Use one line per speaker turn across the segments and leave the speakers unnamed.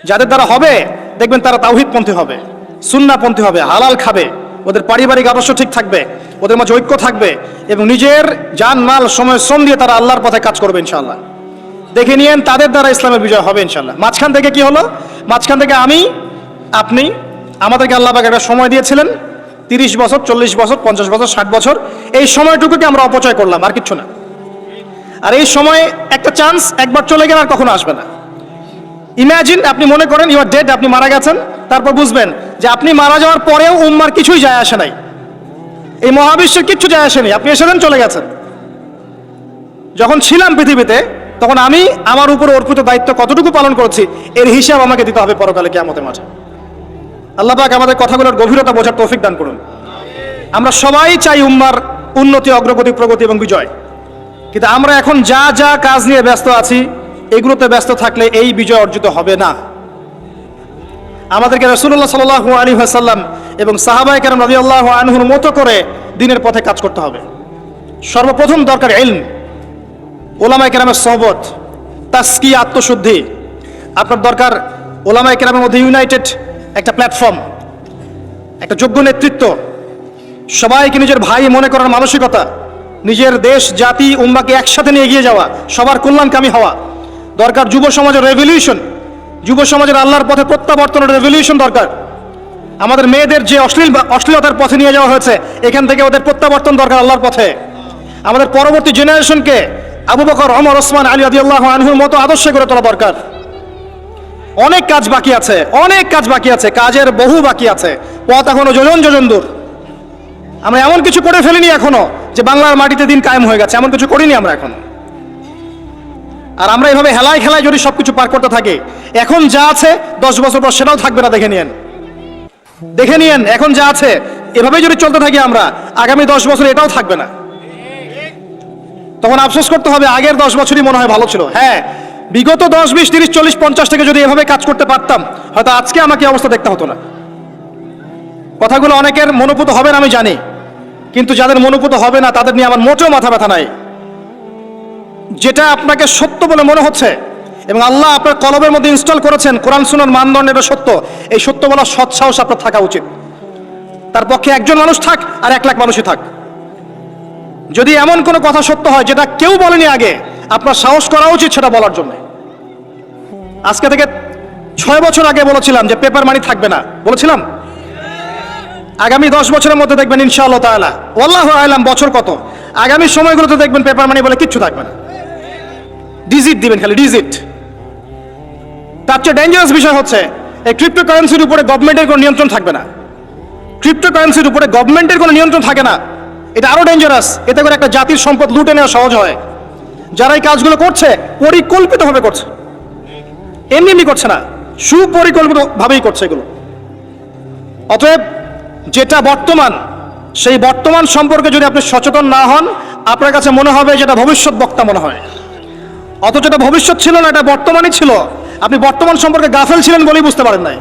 যাদের দ্বারা হবে, দেখবেন তারা তাওহিদপন্থী হবে সুন্নাপন্থী হবে, হালাল খাবে, ওদের পারিবারিক আদর্শ ঠিক থাকবে, ওদের মাঝে ঐক্য থাকবে এবং নিজের জান, মাল, সময়, শ্রম দিয়ে তারা আল্লাহর পথে কাজ করবে ইনশাআল্লাহ। দেখে নিয়েন তাদের দ্বারা ইসলামের বিজয় হবে ইনশাআল্লাহ। মাঝখান থেকে কি হলো? মাঝখান থেকে আমি, আপনি, আমাদেরকে আল্লাহ পাক একটা সময় দিয়েছিলেন, তিরিশ বছর, চল্লিশ বছর, পঞ্চাশ বছর, ষাট বছর, এই সময়টুকুকে আমরা অপচয় করলাম, আর কিচ্ছু না। আর এই সময় একটা চান্স একবার চলে গেলে আর কখনো আসবে না। ইমাজিন আপনি মনে করেন ইউ আর ডেড আপনি মারা গেছেন, তারপর বুঝবেন যে আপনি মারা যাওয়ার পরেও উম্মার কিছুই যায় আসে নাই। এই মহাবিশ্বের কিচ্ছু যায় আসেনি আপনি এসেছেন, চলে গেছেন। যখন ছিলাম পৃথিবীতে, তখন আমি আমার উপর অর্পিত দায়িত্ব কতটুকু পালন করেছি, এর হিসাব আমাকে দিতে হবে পরকালে কেমতের মাঝে। আল্লাহ পাক আমাদের কথাগুলোর গভীরতা বোঝার তৌফিক দান করুন। আমরা সবাই চাই উম্মার উন্নতি, অগ্রগতি, প্রগতি এবং বিজয়। কিন্তু আমরা এখন যা যা কাজ নিয়ে ব্যস্ত আছি এগুলোতে ব্যস্ত থাকলে এই বিজয় অর্জিত হবে না। আমাদেরকে রসুল্লাহ সাল আলী হাসাল্লাম এবং সাহাবাই কেরাম রাজি আল্লাহ আনহুর মতো করে দিনের পথে কাজ করতে হবে। সর্বপ্রথম দরকার এলম ওলামাই কেরামের সহবত তাস্কি আত্মশুদ্ধি। আপনার দরকার ওলামাই কেরামের মধ্যে ইউনাইটেড একটা প্ল্যাটফর্ম, একটা যোগ্য নেতৃত্ব। সবাইকে নিজের ভাই মনে করার মানসিকতা, নিজের দেশ, জাতি, উম্মাকে একসাথে নিয়ে এগিয়ে যাওয়া, সবার কল্যাণকামী হওয়া। দরকার যুব সমাজের রেভলিউশন যুব সমাজের আল্লাহর পথে প্রত্যাবর্তনের রেভলিউশন দরকার। আমাদের মেয়েদের যে অশ্লীল অশ্লীলতার পথে নিয়ে যাওয়া হয়েছে, এখান থেকে ওদের প্রত্যাবর্তন দরকার আল্লাহর পথে। আমাদের পরবর্তী জেনারেশনকে আবু বকর অমর ওসমান, আলী আদিউল্লাহ আনহুর মতো আদর্শ করে তোলা দরকার। অনেক কাজ বাকি আছে, অনেক কাজ বাকি আছে, কাজের বহু বাকি আছে, পথ এখনও যোজন যোজন দূর। আমরা এমন কিছু করে ফেলিনি এখনও যে বাংলার মাটিতে দিন কায়েম হয়ে গেছে, এমন কিছু করিনি আমরা এখনও। আর আমরা এভাবে হেলায় খেলায় যদি সবকিছু পার করতে থাকি, এখন যা আছে, দশ বছর পর সেটাও থাকবে না, দেখে নিয়েন। দেখে নিয়েন, এখন যা আছে এভাবে যদি চলতে থাকি আমরা, আগামী দশ বছর এটাও থাকবে না। তখন আফসোস করতে হবে, আগের দশ বছরই মনে হয় ভালো ছিল। হ্যাঁ বিগত দশ, বিশ, তিরিশ, চল্লিশ, পঞ্চাশ থেকে যদি এভাবে কাজ করতে পারতাম, হয়তো আজকে আমাকে অবস্থা দেখতে হতো না। কথাগুলো অনেকের মনোপুত হবে না, আমি জানি। কিন্তু যাদের মনোপুত হবে না, তাদের নিয়ে আমার মোটেও মাথা ব্যথা নাই। যেটা আপনাকে সত্য বলে মনে হচ্ছে এবং আল্লাহ আপনার কলবের মধ্যে ইনস্টল করেছেন কোরআন সুনার মানদণ্ড এটা সত্য। এই সত্য বলার সৎসাহস আপনার থাকা উচিত। তার পক্ষে একজন মানুষ থাক আর এক লাখ মানুষই থাক। যদি এমন কোনো কথা সত্য হয় যেটা কেউ বলেনি আগে, আপনার সাহস করা উচিত সেটা বলার জন্য। আজকে থেকে ছয় বছর আগে বলেছিলাম যে পেপার মানি থাকবে না। বলেছিলাম? আগামী দশ বছরের মধ্যে দেখবেন ইনশাআল্লাহ তাআলা। ওয়াল্লাহু আলাম, বছর কত? আগামী সময়গুলোতে দেখবেন পেপার মানি বলে কিচ্ছু থাকবে না। ডিজিট দিবেন খালি ডিজিট তার চেয়ে ডেঞ্জারাস বিষয় হচ্ছে, এই ক্রিপ্টো কারেন্সির উপরে গভর্নমেন্টের কোনো নিয়ন্ত্রণ থাকবে না। ক্রিপ্টো কারেন্সির উপরে গভর্নমেন্টের কোনো নিয়ন্ত্রণ থাকে না। এটা আরও ডেঞ্জারাস এতে করে একটা জাতির সম্পদ লুটে নেওয়া সহজ হয়। যারা এই কাজগুলো করছে, পরিকল্পিতভাবে করছে। এমনি এমনি করছে না, সুপরিকল্পিতভাবেই করছে এগুলো। অতএব, যেটা বর্তমান, সেই বর্তমান সম্পর্কে যদি আপনি সচেতন না হন, আপনার কাছে মনে হবে যেটা ভবিষ্যৎ বক্তা মনে হয়। অথচ এটা ভবিষ্যৎ ছিল না, এটা বর্তমানই ছিল। আপনি বর্তমান সম্পর্কে গাফেল ছিলেন বলেই বুঝতে পারেন নাই।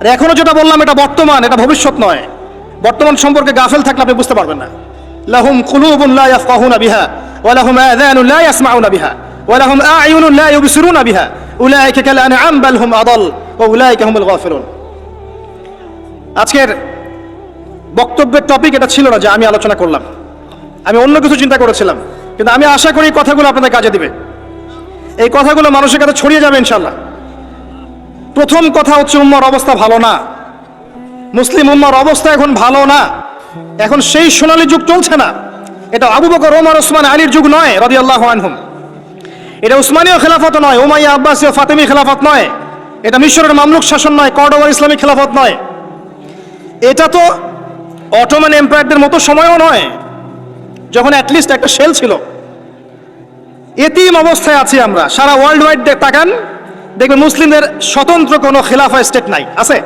আর এখনও যেটা বললাম, এটা বর্তমান, এটা ভবিষ্যৎ নয়। বর্তমান সম্পর্কে গাফেল থাকলে আপনি বুঝতে পারবেন না। লাহুম কুলুবুন লা ইয়াফকাহুনা বিহা, ওয়া লাহুম আযানুন লা ইয়াসমাউনা বিহা, ওয়া লাহুম আ'য়ুনুন লা ইউবসিরুনা বিহা। উলাইকা কাল আনআম বাল হুম আদাল, ওয়া উলাইকা হুমুল গাফিলুন। আজকের বক্তব্যের টপিক এটা ছিল না যে আমি আলোচনা করলাম। আমি অন্য কিছু চিন্তা করেছিলাম। কিন্তু আমি আশা করি এই কথাগুলো আপনাদের কাজে দিবে। এই কথাগুলো মানুষের কাছে ছড়িয়ে যাবে ইনশাল্লাহ প্রথম কথা হচ্ছে উম্মার অবস্থা ভালো না। মুসলিম উম্মার অবস্থা এখন ভালো না। এখন সেই সোনালী যুগ চলছে না। এটা আবু বকর, ওমর, ওসমান, আলীর যুগ নয় রদি আল্লাহ আনহুম। এটা উসমানীয় খেলাফত নয় ওমাইয়া আব্বাসীয় ফাতেমি খেলাফত নয়। এটা মিশরের মামলুক শাসন নয় কর্ডোভার ইসলামিক খেলাফত নয়। এটা তো অটোম্যান এম্পায়ারদের মতো সময়ও নয়। যখন অ্যাটলিস্ট একটা সেল ছিল। এতিম অবস্থায় আছি আমরা। সারা ওয়ার্ল্ড ওয়াইড তাকান, দেখবেন মুসলিমদের স্বতন্ত্র কোনো খেলাফা স্টেট নাই। আছে?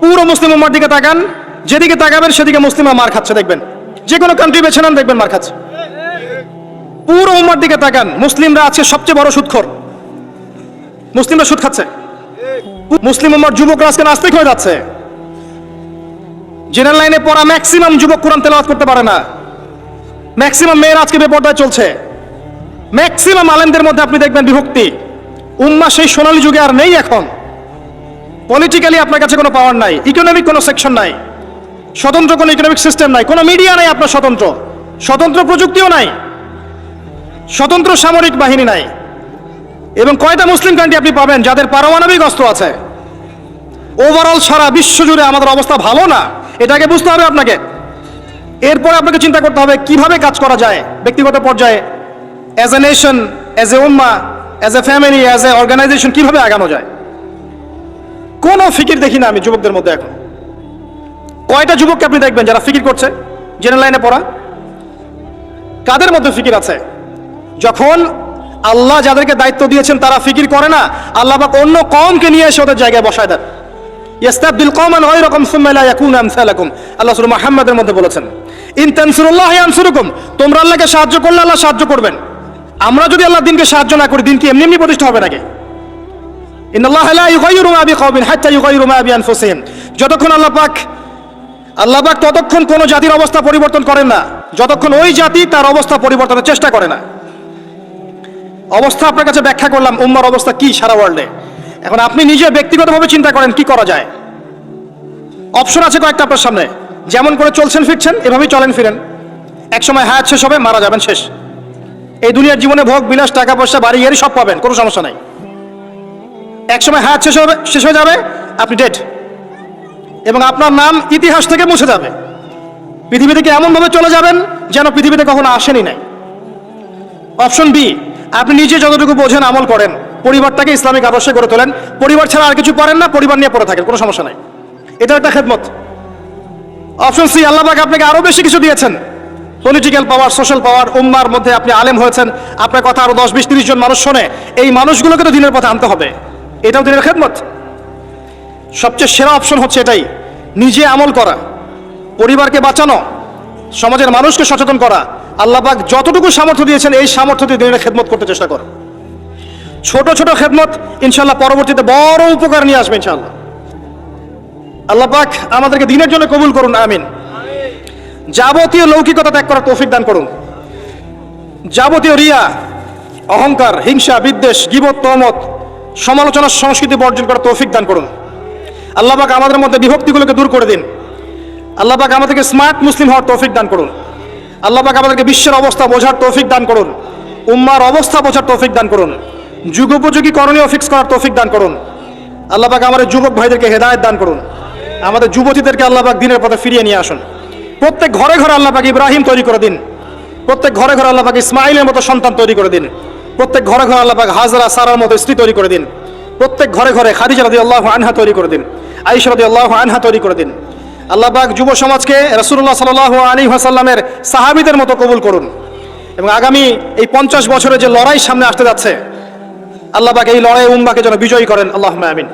পুরো মুসলিম উম্মার দিকে তাকান, যেদিকে তাকাবেন সেদিকে মুসলিমরা মার খাচ্ছে, দেখবেন। যে কোনো কান্ট্রি বেছে নেন, দেখবেন মার খাচ্ছে। পুরো উম্মার দিকে তাকান, মুসলিমরা আছে সবচেয়ে বড় সুৎখর মুসলিমরা সুদ খাচ্ছে। মুসলিম উম্মার যুবকরা আজকে নাস্তিক হয়ে যাচ্ছে। জেনারেল লাইনে পড়া ম্যাক্সিমাম যুবক কোরআন তেলাওয়াত করতে পারে না। ম্যাক্সিমাম মেয়েরা আজকে বেপর্দায় চলছে। ম্যাক্সিমাম আলেমদের মধ্যে আপনি দেখবেন বিভক্তি। উম্মা সেই সোনালী যুগে আর নেই এখন। পলিটিক্যালি আপনার কাছে কোনো পাওয়ার নাই। ইকোনমিক কোনো সেকশন নাই। স্বতন্ত্র কোনো ইকোনমিক সিস্টেম নাই। কোনো মিডিয়া নাই আপনার স্বতন্ত্র। স্বতন্ত্র প্রযুক্তিও নাই। স্বতন্ত্র সামরিক বাহিনী নাই। এবং কয়টা মুসলিম কান্ট্রি আপনি পাবেন যাদের পারমাণবিক অস্ত্র আছে? ওভারঅল সারা বিশ্ব জুড়ে আমাদের অবস্থা ভালো না। এটাকে বুঝতে হবে আপনাকে। এরপরে আপনাকে চিন্তা করতে হবে, কীভাবে কাজ করা যায় ব্যক্তিগত পর্যায়ে as a nation as a Umma as a family as a organization কীভাবে আগানো যায়? কোনো ফিকির দেখি না আমি যুবকদের মধ্যে এখন। কয়টা যুবককে আপনি দেখবেন যারা ফিকির করছে? জেনারেল লাইনে পড়া। কাদের মধ্যে ফিকির আছে? যখন আল্লাহ যাদেরকে দায়িত্ব দিয়েছেন তারা ফিকির করে না, আল্লাহ পাক অন্য কমকে নিয়ে এসে ওদের জায়গায় বসায় দেন। ইয়াস্তাবদিল কওমান গায়রাকুম সুম্মা লা ইয়াকুনু আমসালাকুম। আল্লাহ সূরা মুহাম্মাদের মধ্যে বলেছেন। ইন তানসুরুল্লাহ ইয়ানসুরুকুম তোমরা আল্লাহকে সাহায্য করলে আল্লাহ সাহায্য করবেন। আমরা যদি আল্লাহ দিনকে সাহায্য না করি, দিন কি এমনি এমনি প্রতিষ্ঠা হবে নাকি? যতক্ষণ আল্লাহ পাক আল্লাহ পাক ততক্ষণ কোনো জাতির অবস্থা পরিবর্তন করেন না, যতক্ষণ ওই জাতি তার অবস্থা পরিবর্তনের চেষ্টা করে না। অবস্থা আপনার কাছে ব্যাখ্যা করলাম, উম্মার অবস্থা কি সারা ওয়ার্ল্ডে এখন আপনি নিজে ব্যক্তিগতভাবে চিন্তা করেন, কি করা যায়? অপশন আছে কয়েকটা আপনার সামনে। যেমন করে চলছেন, ফিরছেন, এভাবেই চলেন, ফিরেন। এক সময় হায়াত শেষ হবে, মারা যাবেন শেষ। এই দুনিয়ার জীবনে ভোগ, বিলাস, টাকা পয়সা, বাড়ি গাড়ি সব পাবেন, কোনো সমস্যা নাই। এক সময় হায়াত শেষ হবে, শেষ হয়ে যাবে, আপনি ডেড এবং আপনার নাম ইতিহাস থেকে মুছে যাবে। পৃথিবী থেকে এমনভাবে চলে যাবেন যেন পৃথিবীতে কখনো আসেনি নাই? অপশন বি আপনি নিজে যতটুকু বোঝেন, আমল করেন। পরিবারটাকে ইসলামিক আদর্শে গড়ে তোলেন। পরিবার ছাড়া আর কিছু পারেন না, পরিবার নিয়ে পড়ে থাকেন, কোনো সমস্যা নাই। এটা একটা খেদমত। অপশন সি আল্লাহ পাক আপনাকে আরও বেশি কিছু দিয়েছেন। পলিটিক্যাল পাওয়ার সোশ্যাল পাওয়ার উম্মার মধ্যে আপনি আলেম হয়েছেন। আপনার কথা আরও দশ, বিশ, তিরিশ জন মানুষ শোনে। এই মানুষগুলোকে তো দিনের পথে আনতে হবে। এটাও দিনের খেদমত। সবচেয়ে সেরা অপশন হচ্ছে এটাই। নিজে আমল করা। পরিবারকে বাঁচানো। সমাজের মানুষকে সচেতন করা। আল্লাহ পাক যতটুকু সামর্থ্য দিয়েছেন, এই সামর্থ্য দিয়ে দিনের খেদমত করতে চেষ্টা করো। ছোট ছোট খেদমত ইনশাল্লাহ পরবর্তীতে বড় উপকার নিয়ে আসবে ইনশাল্লাহ আল্লাহ পাক আমাদেরকে দিনের জন্য কবুল করুন, আমিন। যাবতীয় লৌকিকতা ত্যাগ করার তৌফিক দান করুন। যাবতীয় রিয়া, অহংকার, হিংসা, বিদ্বেষ, গিবত, তহমত সমালোচনার সংস্কৃতি বর্জন করার তৌফিক দান করুন। আল্লাহ পাক আমাদের মধ্যে বিভক্তিগুলোকে দূর করে দিন। আল্লাহ পাক আমাদেরকে স্মার্ট মুসলিম হওয়ার তৌফিক দান করুন। আল্লাহ পাক আমাদেরকে বিশ্বের অবস্থা বোঝার তৌফিক দান করুন। উম্মার অবস্থা বোঝার তৌফিক দান করুন। যুগোপযোগী করণীয় ফিক্স করার তৌফিক দান করুন। আল্লাহ পাক আমাদের যুবক ভাইদেরকে হেদায়েত দান করুন। আমাদের যুবতীদেরকে আল্লাহ পাক দিনের পথে ফিরিয়ে নিয়ে আসুন। প্রত্যেক ঘরে ঘরে আল্লাহ পাক ইব্রাহিম তৈরি করে দিন। প্রত্যেক ঘরে ঘরে আল্লাহ পাক ইসমাইলের মতো সন্তান তৈরি করে দিন। প্রত্যেক ঘরে ঘরে আল্লাহ পাক হাজরা সারার মতো স্ত্রী তৈরি করে দিন। প্রত্যেক ঘরে ঘরে খাদিজা রাদি আল্লাহ আনহা তৈরি করে দিন। আইসা রাদি আল্লাহ আনহা তৈরি করে দিন। আল্লাহ পাক যুব সমাজকে রসুল্লাহ সাল আলী হাসাল্লামের সাহাবিদের মতো কবুল করুন। এবং আগামী এই পঞ্চাশ বছরের যে লড়াই সামনে আসতে যাচ্ছে, আল্লাহ পাক এই লড়াই উম্মাকে যেন বিজয়ী করেন। আল্লাহ আমিন।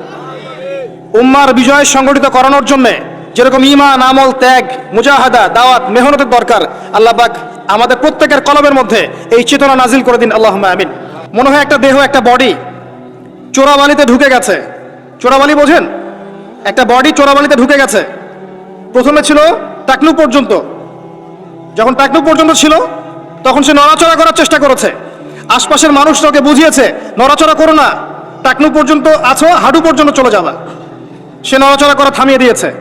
উম্মার বিজয় সংগঠিত করানোর জন্য যেরকম ইমান আমল, ত্যাগ, মুজাহাদা, দাওয়াত, মেহনতের দরকার, আল্লাহ পাক আমাদের প্রত্যেকের কলমের মধ্যে এই চেতনা নাজিল করে দিন আল্লাহ আমিন। মনে হয় একটা দেহ, একটা বডি চোরাবালিতে ঢুকে গেছে। চোরাবালি বোঝেন? একটা বডি চোরাবালিতে ঢুকে গেছে। প্রথমে ছিল টাকলু পর্যন্ত। যখন টাকলু পর্যন্ত ছিল, তখন সে নড়াচড়া করার চেষ্টা করেছে। আশপাশের মানুষরা ওকে বুঝিয়েছে, নড়াচড়া করো না। টাকলু পর্যন্ত আছো হাডু পর্যন্ত চলে যাবা। সে নড়াচড়া করা থামিয়ে দিয়েছে।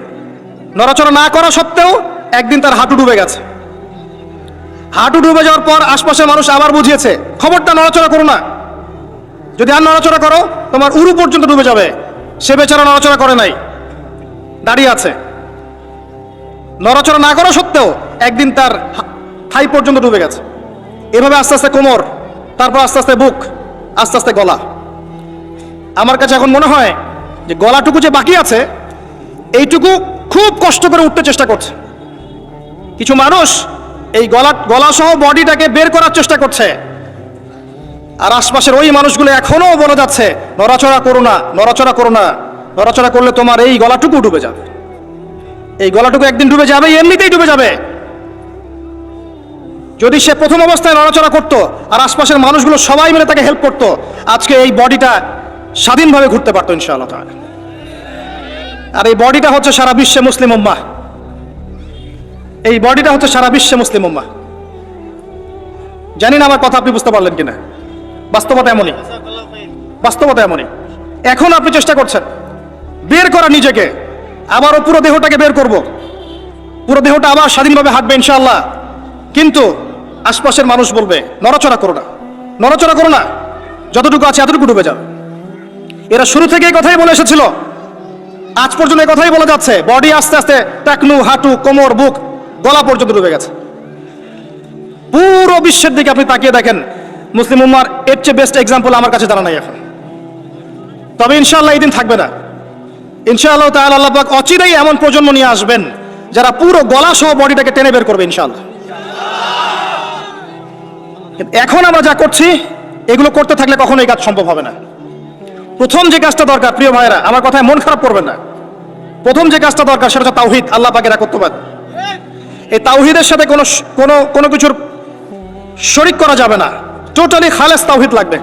নড়াচড়া না করা সত্ত্বেও একদিন তার হাঁটু ডুবে গেছে। হাঁটু ডুবে যাওয়ার পর আশপাশের মানুষ আবার বুঝিয়েছে, খবরটা নড়াচড়া করো না। যদি আর নড়াচড়া করো, তোমার উরু পর্যন্ত ডুবে যাবে। সে বেচারা নড়াচড়া করে নাই। দাঁড়িয়ে আছে। নড়াচড়া না করা সত্ত্বেও একদিন তার থাই পর্যন্ত ডুবে গেছে। এভাবে আস্তে আস্তে কোমর, তারপর আস্তে আস্তে বুক, আস্তে আস্তে গলা। আমার কাছে এখন মনে হয় যে গলাটুকু যে বাকি আছে, এইটুকু খুব কষ্ট করে উঠতে চেষ্টা করছে। কিছু মানুষ এই গলা গলা সহ বডিটাকে বের করার চেষ্টা করছে। আর আশপাশের ওই মানুষগুলো এখনও বলে যাচ্ছে, নড়াচড়া করো না, নড়াচড়া করো না, নড়াচড়া করলে তোমার এই গলাটুকু ডুবে যাবে। এই গলাটুকু একদিন ডুবে যাবে, এমনিতেই ডুবে যাবে। যদি সে প্রথম অবস্থায় নড়াচড়া করতো, আর আশপাশের মানুষগুলো সবাই মিলে তাকে হেল্প করতো, আজকে এই বডিটা স্বাধীনভাবে ঘুরতে পারতো ইনশাআল্লাহ। আর এই বডিটা হচ্ছে সারা বিশ্বে মুসলিম উম্মা। এই বডিটা হচ্ছে সারা বিশ্বে মুসলিম উম্মা। জানি না আমার কথা আপনি বুঝতে পারলেন কিনা। বাস্তবতা এমনই। বাস্তবতা এমনই। এখন আপনি চেষ্টা করছেন বের করা নিজেকে। আবারও পুরো দেহটাকে বের করব। পুরো দেহটা আবার স্বাধীনভাবে হাঁটবে ইনশাআল্লাহ। কিন্তু আশপাশের মানুষ বলবে, নড়াচড়া করো না। নড়াচড়া করো না। যতটুকু আছে এতটুকু ডুবে যাও এরা শুরু থেকে কথাই বলে এসেছিল। আজ পর্যন্ত এই কথাই বলে যাচ্ছে। বডি আস্তে আস্তে টাকনু, হাঁটু, কোমর, বুক, গলা পর্যন্ত ডুবে গেছে। পুরো বিশ্বের দিকে আপনি তাকিয়ে দেখেন। মুসলিম উম্মার এর চেয়ে বেস্ট এক্সাম্পল আমার কাছে জানা নাই এখন। তবে ইনশাআল্লাহ এই দিন থাকবে না। ইনশাআল্লাহ তাহলে আল্লাহ পাক অচিরেই এমন প্রজন্ম নিয়ে আসবেন, যারা পুরো গলা সহ বডিটাকে টেনে বের করবে ইনশাআল্লাহ। এখন আমরা যা করছি, এগুলো করতে থাকলে কখনো এই কাজ সম্ভব হবে না। প্রথম যে কাজটা দরকার, প্রিয় ভাইরা আমার কথায় মন খারাপ করবেন না। প্রথম যে কাজটা দরকার, সেটা হচ্ছে তাওহিদ। আল্লাহ পাকের একত্ববাদ। এই তাওহিদের সাথে কোনো কোনো কোনো কিছুর শরিক করা যাবে না। টোটালি খালেস তাওহিদ লাগবে।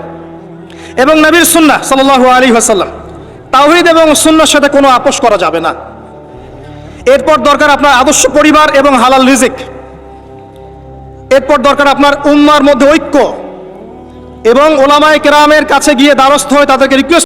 এবং নবীর সুন্নাহ সাল্লাল্লাহু আলাইহি ওয়াসাল্লাম, তাওহিদ এবং সুন্নার সাথে কোনো আপোষ করা যাবে না। এরপর দরকার আপনার আদর্শ পরিবার এবং হালাল রিজিক। এরপর দরকার আপনার উম্মার মধ্যে ঐক্য। এবং ওলামায়ে কেরামের কাছে গিয়ে দ্বারস্থ হয়ে তাদেরকে রিকোয়েস্ট